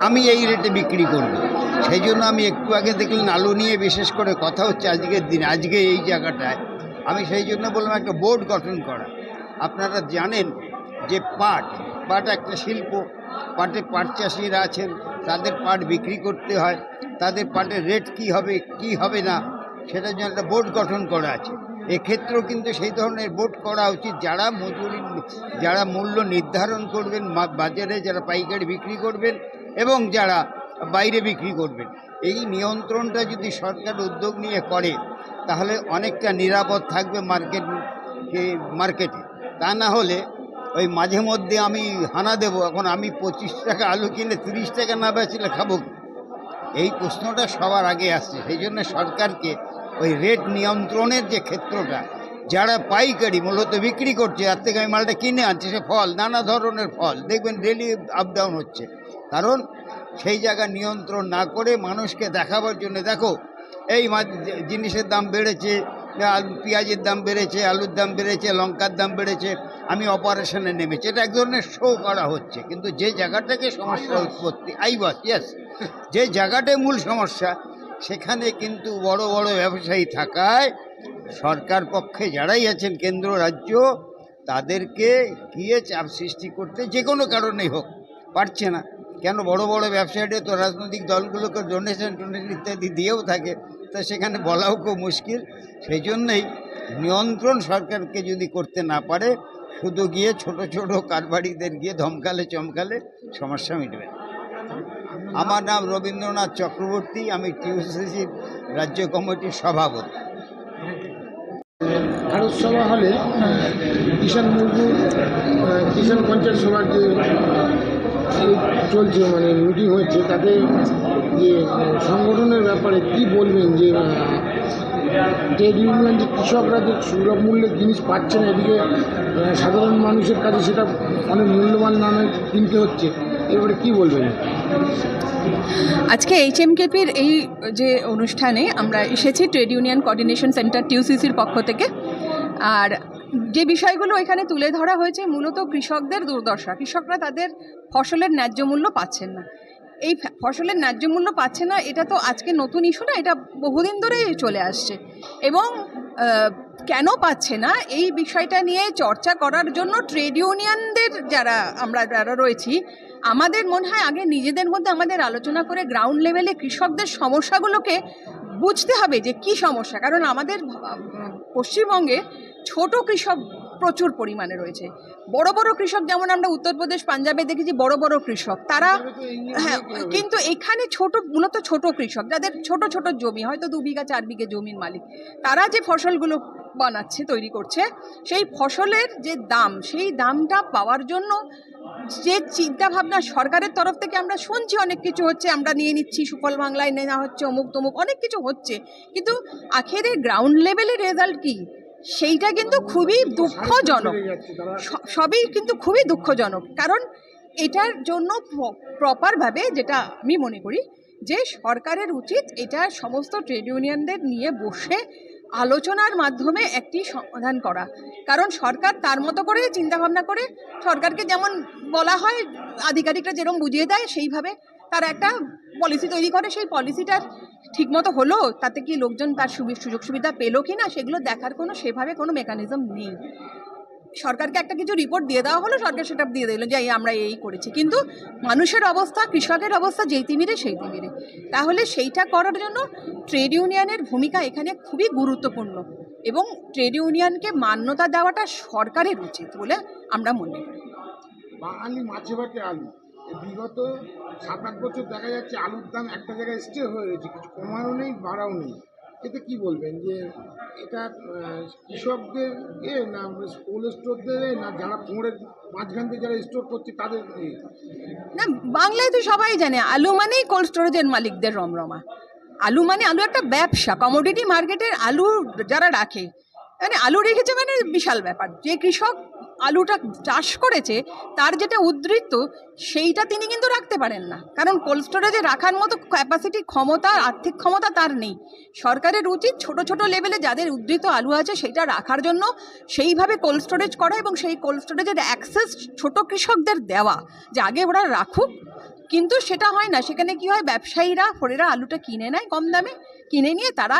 আমি এই রেটে বিক্রি করব। সেই জন্য আমি একটু আগে দেখলেন আলু নিয়ে বিশেষ করে কথা হচ্ছে আজকের দিনে, আজকে এই জায়গাটায়। আমি সেই জন্য বললাম একটা বোর্ড গঠন করা। আপনারা জানেন যে পাট পাট একটা শিল্প। পাটে পাট চাষিরা আছেন, তাদের পাট বিক্রি করতে হয়। তাদের পাটের রেট কি হবে কি হবে না, সেটার জন্য একটা বোর্ড গঠন করা আছে। এক্ষেত্রেও কিন্তু সেই ধরনের বোর্ড করা উচিত। যারা মজুরি, যারা মূল্য নির্ধারণ করবেন বাজারে যারা পাইকারি বিক্রি করবেন এবং যারা বাইরে বিক্রি করবেন। এই নিয়ন্ত্রণটা যদি সরকার উদ্যোগ নিয়ে করে, তাহলে অনেকটা নিরাপদ থাকবে মার্কেট মার্কেটে। তা না হলে ওই মাঝে মধ্যে আমি হানা দেব, এখন আমি পঁচিশ টাকা আলু কিনে তিরিশ টাকা না বেচলে খাব এই প্রশ্নটা সবার আগে আসছে। সেই জন্য সরকারকে ওই রেট নিয়ন্ত্রণের যে ক্ষেত্রটা, যারা পাইকারি মূলত বিক্রি করছে, তার থেকে আমি মালটা কিনে আনছি, সে ফল, নানা ধরনের ফল। দেখবেন ডেলি আপ ডাউন হচ্ছে। কারণ সেই জায়গা নিয়ন্ত্রণ না করে মানুষকে দেখাবার জন্য, দেখো, এই জিনিসের দাম বেড়েছে পেঁয়াজের দাম বেড়েছে, আলুর দাম বেড়েছে, লঙ্কার দাম বেড়েছে, আমি অপারেশনে নেমেছি। এটা এক ধরনের শো করা হচ্ছে, কিন্তু যে জায়গাটাকে সমস্যা উৎপত্তি, আই বাস ইয়েস যে জায়গাটায় মূল সমস্যা, সেখানে কিন্তু বড় বড় ব্যবসায়ী থাকায় সরকার পক্ষে যারাই আছেন কেন্দ্র, রাজ্য, তাদেরকে গিয়ে চাপ সৃষ্টি করতে যে কোনো কারণেই হোক, পারছে না। কেন বড় বড় ব্যবসায়ীরা তো রাজনৈতিক দলগুলোকে ডোনেশন টোনেশন ইত্যাদি দিয়েও থাকে, তা সেখানে বলাও খুব মুশকিল। সেই জন্যই নিয়ন্ত্রণ সরকারকে যদি করতে না পারে, শুধু গিয়ে ছোট ছোট কারবারিদের গিয়ে ধমকালে চমকালে সমস্যা মিটবে। আমার নাম রবীন্দ্রনাথ চক্রবর্তী, আমি টিউসিসির রাজ্য কমিটির সভাপতি। ভারত সভা হলে, কিষাণ মুর্মু কিষাণ পঞ্চায়েত সভার যে চলছে মানে মিটিং হচ্ছে, তাতে যে, সংগঠনের ব্যাপারে কি বলবেন যে ট্রেড ইউনিয়ন যে কৃষকরা যে সুলভ মূল্যে জিনিস পাচ্ছে না, এদিকে সাধারণ মানুষের কাছে সেটা অনেক মূল্যবান নামে কিনতে হচ্ছে এবারে কি বলবেন? আজকে এইচএমকেপির এই যে অনুষ্ঠানে আমরা এসেছি ট্রেড ইউনিয়ন কোঅর্ডিনেশন সেন্টার টিউসিসির পক্ষ থেকে। আর যে বিষয়গুলো এখানে তুলে ধরা হয়েছে মূলত কৃষকদের দুর্দশা। কৃষকরা তাদের ফসলের ন্যায্য মূল্য পাচ্ছেন না। এই ফসলের ন্যায্য মূল্য পাচ্ছে না, এটা তো আজকে নতুন ইস্যু না, এটা বহুদিন ধরেই চলে আসছে। এবং কেন পাচ্ছে না? এই বিষয়টা নিয়ে চর্চা করার জন্য ট্রেড ইউনিয়নদের যারা, আমরা যারা রয়েছি, আমাদের মনে হয় আগে নিজেদের মধ্যে আমাদের আলোচনা করে গ্রাউন্ড লেভেলে কৃষকদের সমস্যাগুলোকে বুঝতে হবে যে কি সমস্যা। কারণ আমাদের পশ্চিমবঙ্গে ছোট কৃষক প্রচুর পরিমাণে রয়েছে। বড় বড় কৃষক যেমন আমরা উত্তরপ্রদেশ পাঞ্জাবে দেখেছি বড় বড় কৃষক। তারা হ্যাঁ কিন্তু এখানে ছোট মূলত ছোট কৃষক যাদের ছোট ছোট জমি হয়তো দু বিঘা চার বিঘে জমির মালিক তারা যে ফসলগুলো বানাচ্ছে তৈরি করছে সেই ফসলের যে দাম সেই দামটা পাওয়ার জন্য যে চিন্তা ভাবনা সরকারের তরফ থেকে আমরা শুনছি অনেক কিছু হচ্ছে আমরা নিয়ে নিচ্ছি সুফল বাংলায় নেওয়া হচ্ছে অমুক তমুক অনেক কিছু হচ্ছে। কিন্তু আখেরে গ্রাউন্ড লেভেলের রেজাল্ট কি? সেইটা কিন্তু খুবই দুঃখজনক। সবই কিন্তু খুবই দুঃখজনক। কারণ এটার জন্য প্রপারভাবে যেটা আমি মনে করি যে সরকারের উচিত এটা সমস্ত ট্রেড ইউনিয়নদের নিয়ে বসে আলোচনার মাধ্যমে একটি সমাধান করা। কারণ সরকার তার মতো করে চিন্তাভাবনা করে। সরকারকে যেমন বলা হয়, আধিকারিকরা যেরকম বুঝিয়ে দেয়, সেইভাবে তার একটা পলিসি তৈরি করে। সেই পলিসিটার ঠিকমতো হলো, তাতে কি লোকজন তার সুযোগ সুবিধা পেল কি না সেগুলো দেখার কোনো, সেভাবে কোনো মেকানিজম নেই। সরকারকে একটা কিছু রিপোর্ট দিয়ে দেওয়া হলো, সরকার সেটা দিয়ে দিল যে আমরা এই করেছি। কিন্তু মানুষের অবস্থা, কৃষকের অবস্থা যেই তিমিরে, সেই তিমিরে। তাহলে সেইটা করার জন্য ট্রেড ইউনিয়নের ভূমিকা এখানে খুবই গুরুত্বপূর্ণ এবং ট্রেড ইউনিয়নকে মান্যতা দেওয়াটা সরকারের উচিত বলে আমরা মনে করি। বাঙালি মাছে ভাতে আলু। বিগত সাত আট বছর দেখা যাচ্ছে আলুর দাম একটা জায়গায় স্টে হয়ে রয়েছে, কিছু কমানো নেই, বাড়াও নেই। এতে কি বলবেন যে এটা কৃষকদের এ না কোল্ড স্টোরদের না যারা কোমরের মাঝখান থেকে যারা স্টোর করছে তাদের? না, বাংলায় তো সবাই জানে, আলু মানেই কোল্ড স্টোরেজের মালিকদের রমরমা আলু মানে আলু একটা ব্যবসা কমোডিটি মার্কেটের আলু যারা রাখে মানে আলু রেখেছে মানে বিশাল ব্যাপার যে কৃষক আলুটা চাষ করেছে, তার যেটা উদ্ধৃত সেইটা তিনি কিন্তু রাখতে পারেন না। কারণ কোল্ড স্টোরেজে রাখার মতো ক্যাপাসিটি ক্ষমতা, আর্থিক ক্ষমতা তার নেই। সরকারের উচিত ছোট ছোট লেভেলে যাদের উদ্ধৃত আলু আছে, সেইটা রাখার জন্য সেইভাবে কোল্ড স্টোরেজ করা এবং সেই কোল্ড স্টোরেজের অ্যাক্সেস ছোট কৃষকদের দেওয়া, যে আগে ওরা রাখুক। কিন্তু সেটা হয় না। সেখানে কি হয়? ব্যবসায়ীরা, ফোরেরা আলুটা কিনে নেয় কম দামে, কিনে নিয়ে তারা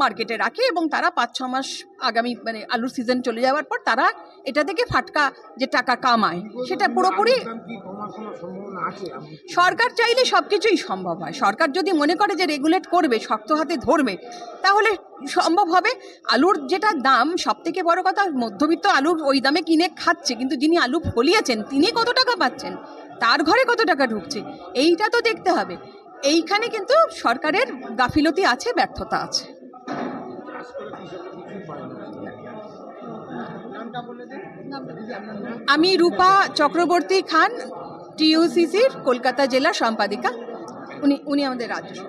মার্কেটে রাখে এবং তারা পাঁচ, ছ মাস আগামী মানে আলুর সিজন চলে যাওয়ার পর তারা এটা থেকে ফাটকা যে টাকা কামায়, সেটা পুরোপুরি সরকার চাইলে সব কিছুই সম্ভব হয়। সরকার যদি মনে করে যে রেগুলেট করবে, শক্ত হাতে ধরবে, তাহলে সম্ভব হবে। আলুর যেটা দাম সব থেকে বড় কথা মধ্যবিত্ত আলু ওই দামে কিনে খাচ্ছে, কিন্তু যিনি আলু ফলিয়েছেন, তিনি কত টাকা পাচ্ছেন? তার ঘরে কত টাকা ঢুকছে? এইটা তো দেখতে হবে। এইখানে কিন্তু সরকারের গাফিলতি আছে, ব্যর্থতা আছে চাষ করে কৃষকরা কিছুই পায় না নামটা বলে দিন দিদি আপনার নাম আমি রূপা চক্রবর্তী খান টিইউসিসির কলকাতা জেলার সম্পাদিকা। উনি উনি আমাদের রাজ্য কিছু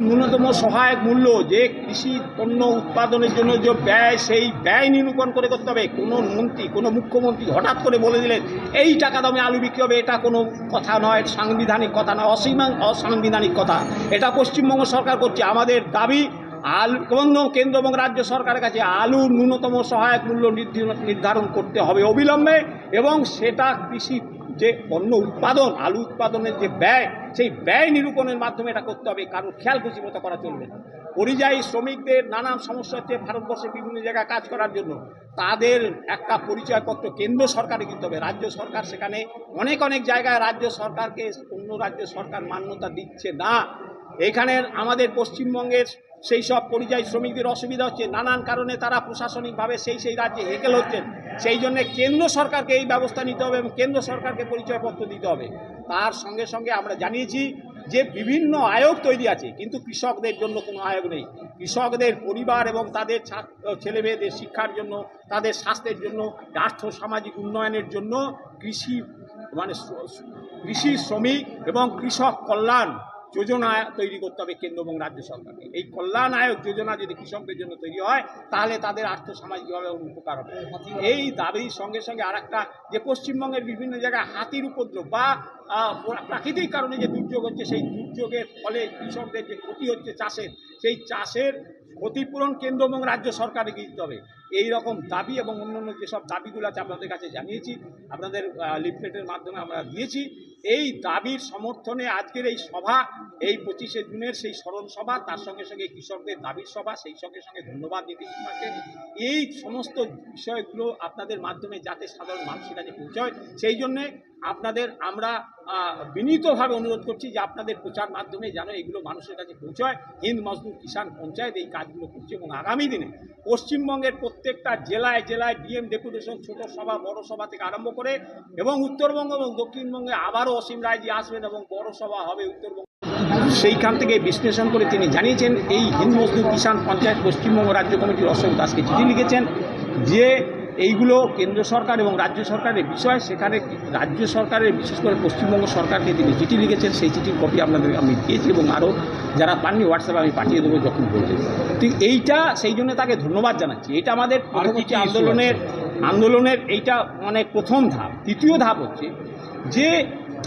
ন্যূনতম সহায়ক মূল্য যে কৃষি পণ্য উৎপাদনের জন্য যে ব্যয় সেই ব্যয় নিরূপণ করে করতে হবে। কোনো মন্ত্রী কোনো মুখ্যমন্ত্রী হঠাৎ করে বলে দিলেন এই টাকা দামে আলু বিক্রি হবে এটা কোনো কথা নয় সাংবিধানিক কথা নয় অসীমা অসাংবিধানিক কথা। এটা পশ্চিমবঙ্গ সরকার করছে। আমাদের দাবি আলু কেন্দ্র এবং রাজ্য সরকারের কাছে আলুর ন্যূনতম সহায়ক মূল্য নির্ধারণ- করতে হবে অবিলম্বে এবং সেটা কৃষি যে পণ্য উৎপাদন, আলু উৎপাদনের যে ব্যয়, সেই ব্যয় নিরূপণের মাধ্যমে এটা করতে হবে। কারণ খেয়াল খুশি মতো করা চলবে না। পরিযায়ী শ্রমিকদের নানান সমস্যা হচ্ছে ভারতবর্ষে বিভিন্ন জায়গায় কাজ করার জন্য। তাদের একটা পরিচয়পত্র কেন্দ্র সরকারে দিতে হবে। রাজ্য সরকার সেখানে অনেক অনেক জায়গায় রাজ্য সরকারকে অন্য রাজ্য সরকার মান্যতা দিচ্ছে না। এখানে আমাদের পশ্চিমবঙ্গের সেই সব পরিযায়ী শ্রমিকদের অসুবিধা হচ্ছে। নানান কারণে তারা প্রশাসনিকভাবে সেই সেই রাজ্যে হেকেল হচ্ছেন। সেই জন্য কেন্দ্র সরকারকে এই ব্যবস্থা নিতে হবে এবং কেন্দ্র সরকারকে পরিচয়পত্র দিতে হবে। তার সঙ্গে সঙ্গে আমরা জানিয়েছি যে বিভিন্ন আয়োগ তৈরি আছে, কিন্তু কৃষকদের জন্য কোনো আয়োগ নেই। কৃষকদের পরিবার এবং তাদের ছাত্র ছেলেমেয়েদের শিক্ষার জন্য, তাদের স্বাস্থ্যের জন্য আর্থ সামাজিক উন্নয়নের জন্য কৃষি মানে কৃষি শ্রমিক এবং কৃষক কল্যাণ যোজনা তৈরি করতে হবে কেন্দ্র এবং রাজ্য সরকারকে। এই কল্যাণ আয়োগ যোজনা যদি কৃষকদের জন্য তৈরি হয়, তাহলে তাদের আর্থ সামাজিকভাবে উপকার হবে। এই দাবির সঙ্গে সঙ্গে আর যে পশ্চিমবঙ্গের বিভিন্ন জায়গায় হাতির উপদ্রব বা প্রাকৃতিক কারণে যে দুর্যোগ হচ্ছে, সেই দুর্যোগের ফলে কৃষকদের যে ক্ষতি হচ্ছে চাষের, সেই চাষের ক্ষতিপূরণ কেন্দ্র এবং রাজ্য সরকারকে দিতে হবে। এই রকম দাবি এবং অন্যান্য যেসব দাবিগুলো আছে, আপনাদের কাছে জানিয়েছি। আপনাদের লিফলেটের মাধ্যমে আমরা দিয়েছি। এই দাবির সমর্থনে আজকের এই সভা, এই পঁচিশে জুনের সেই স্মরণ সভা, তার সঙ্গে সঙ্গে কৃষকদের দাবির সভা, সেই সঙ্গে সঙ্গে ধন্যবাদ নীতিশ কুমারকে এই সমস্ত বিষয়গুলো আপনাদের মাধ্যমে যাতে সাধারণ মানুষের কাছে পৌঁছয়, সেই জন্যে আপনাদের আমরা বিনীতভাবে অনুরোধ করছি যে আপনাদের প্রচার মাধ্যমে যেন এগুলো মানুষের কাছে পৌঁছয়। হিন্দ মজদুর কিষাণ, পঞ্চায়েত এই কাজগুলো করছে এবং আগামী দিনে পশ্চিমবঙ্গের প্রত্যেকটা জেলায় জেলায় ডিএম ডেপুটেশন ছোট সভা, বড় সভা থেকে আরম্ভ করে এবং উত্তরবঙ্গ এবং দক্ষিণবঙ্গে আবারও অসীম রায়জি আসবেন এবং বড় সভা হবে উত্তরবঙ্গ। সেইখান থেকে বিশ্লেষণ করে তিনি জানিয়েছেন, এই হিন্দ মজদুর কিষাণ, পঞ্চায়েত, পশ্চিমবঙ্গ রাজ্য কমিটির অশোক দাসকে চিঠি লিখেছেন যে এইগুলো কেন্দ্র সরকার এবং রাজ্য সরকারের বিষয় সেখানে রাজ্য সরকারের বিশেষ করে পশ্চিমবঙ্গ সরকারকে তিনি চিঠি লিখেছেন সেই চিঠির কপি আপনাদের আমি দিয়েছি এবং আরও যারা পাননি হোয়াটসঅ্যাপে আমি পাঠিয়ে দেবো যখন বলবেন ঠিক এইটা সেই জন্য তাকে ধন্যবাদ জানাচ্ছি। এটা আমাদের পরবর্তী আন্দোলনের আন্দোলনের এইটা মানে প্রথম ধাপ। তৃতীয় ধাপ হচ্ছে যে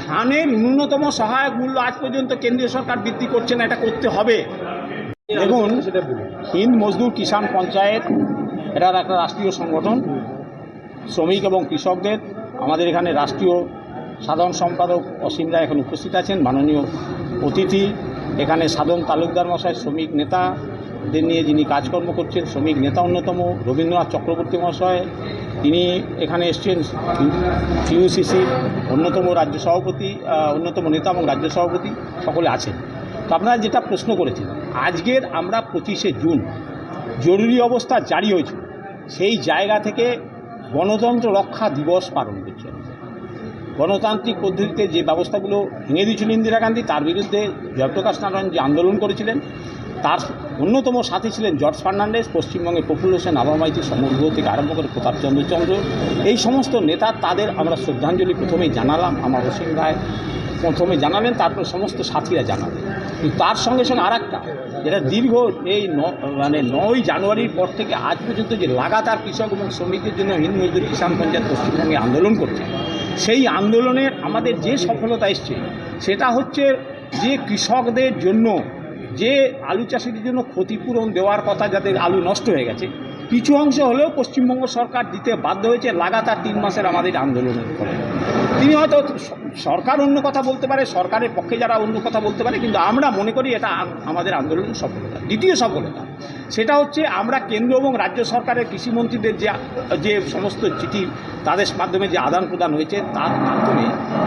ধানের ন্যূনতম সহায়ক মূল্য আজ পর্যন্ত কেন্দ্রীয় সরকার বৃদ্ধি করছে না এটা করতে হবে। দেখুন হিন্দ মজদুর কিষাণ পঞ্চায়েত এটার একটা রাষ্ট্রীয় সংগঠন, শ্রমিক এবং কৃষকদের। আমাদের এখানে রাষ্ট্রীয় সাধারণ সম্পাদক অসীম রায় এখন উপস্থিত আছেন, মাননীয় অতিথি। এখানে সাধন তালুকদার মশাই, শ্রমিক নেতাদের নিয়ে যিনি কাজকর্ম করছেন, শ্রমিক নেতা অন্যতম রবীন্দ্রনাথ চক্রবর্তী মহাশয়। তিনি এখানে এসছেন ইউসিসি অন্যতম রাজ্য সভাপতি অন্যতম নেতা এবং রাজ্য সভাপতি সকলে আছেন। তো আপনারা যেটা প্রশ্ন করেছেন, আজকের আমরা পঁচিশে জুন জরুরি অবস্থা জারি হয়েছে। সেই জায়গা থেকে গণতন্ত্র রক্ষা দিবস পালন করছেন গণতান্ত্রিক পদ্ধতিতে যে ব্যবস্থাগুলো ভেঙে দিয়েছিল ইন্দিরা গান্ধী, তার বিরুদ্ধে জয়প্রকাশ নারায়ণ যে আন্দোলন করেছিলেন, তার অন্যতম সাথী ছিলেন জর্জ ফার্নান্ডেস পশ্চিমবঙ্গের প্রফুল্ল সেন আবামাইতি সমগ্র থেকে আরম্ভ করে প্রতাপচন্দ্র চন্দ্র। এই সমস্ত নেতা, তাদের আমরা শ্রদ্ধাঞ্জলি প্রথমেই জানালাম। আমার অসীম রায় প্রথমে জানালেন, তারপর সমস্ত সাথীরা জানাবেন তার সঙ্গে সঙ্গে আর একটা যেটা দীর্ঘ এই মানে নয় জানুয়ারির পর থেকে আজ পর্যন্ত যে লাগাতার কৃষক এবং শ্রমিকদের জন্য হিন্দ মজদুর কিষাণ পঞ্চায়েত পশ্চিমবঙ্গে আন্দোলন করছে, সেই আন্দোলনের আমাদের যে সফলতা এসছে, সেটা হচ্ছে যে কৃষকদের জন্য, যে আলু চাষিদের জন্য ক্ষতিপূরণ দেওয়ার কথা যাদের আলু নষ্ট হয়ে গেছে, কিছু অংশ হলেও পশ্চিমবঙ্গ সরকার দিতে বাধ্য হয়েছে, লাগাতার তিন মাসের আমাদের আন্দোলনের ফলে তিনি হয়তো সরকার অন্য কথা বলতে পারে, সরকারের পক্ষে যারা অন্য কথা বলতে পারে, কিন্তু আমরা মনে করি এটা আমাদের আন্দোলনের সফলতা, দ্বিতীয় সফলতা। সেটা হচ্ছে আমরা কেন্দ্র এবং রাজ্য সরকারের কৃষিমন্ত্রীদের যে যে সমস্ত চিঠি, তাদের মাধ্যমে যে আদান প্রদান হয়েছে, তার মাধ্যমে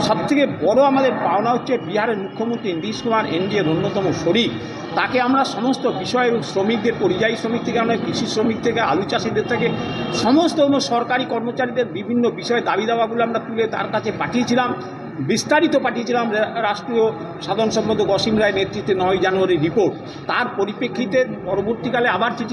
সবথেকে বড় আমাদের পাওনা হচ্ছে বিহারের মুখ্যমন্ত্রী নীতিশ কুমার এনডিএর অন্যতম শরিক। তাকে আমরা সমস্ত বিষয় শ্রমিকদের, পরিযায়ী শ্রমিক থেকে আমরা, কৃষি শ্রমিক থেকে, আলু চাষিদের থেকে, সমস্ত অন্য সরকারি কর্মচারীদের বিভিন্ন বিষয়ে দাবি দাওয়াগুলো আমরা তুলে তার কাছে পাঠিয়েছিলাম। বিস্তারিত পাঠিয়েছিলাম রাষ্ট্রীয় সাধারণ সম্পাদক অসীম রায় নেতৃত্বে নয় জানুয়ারি রিপোর্ট। তার পরিপ্রেক্ষিতে পরবর্তীকালে আবার চিঠি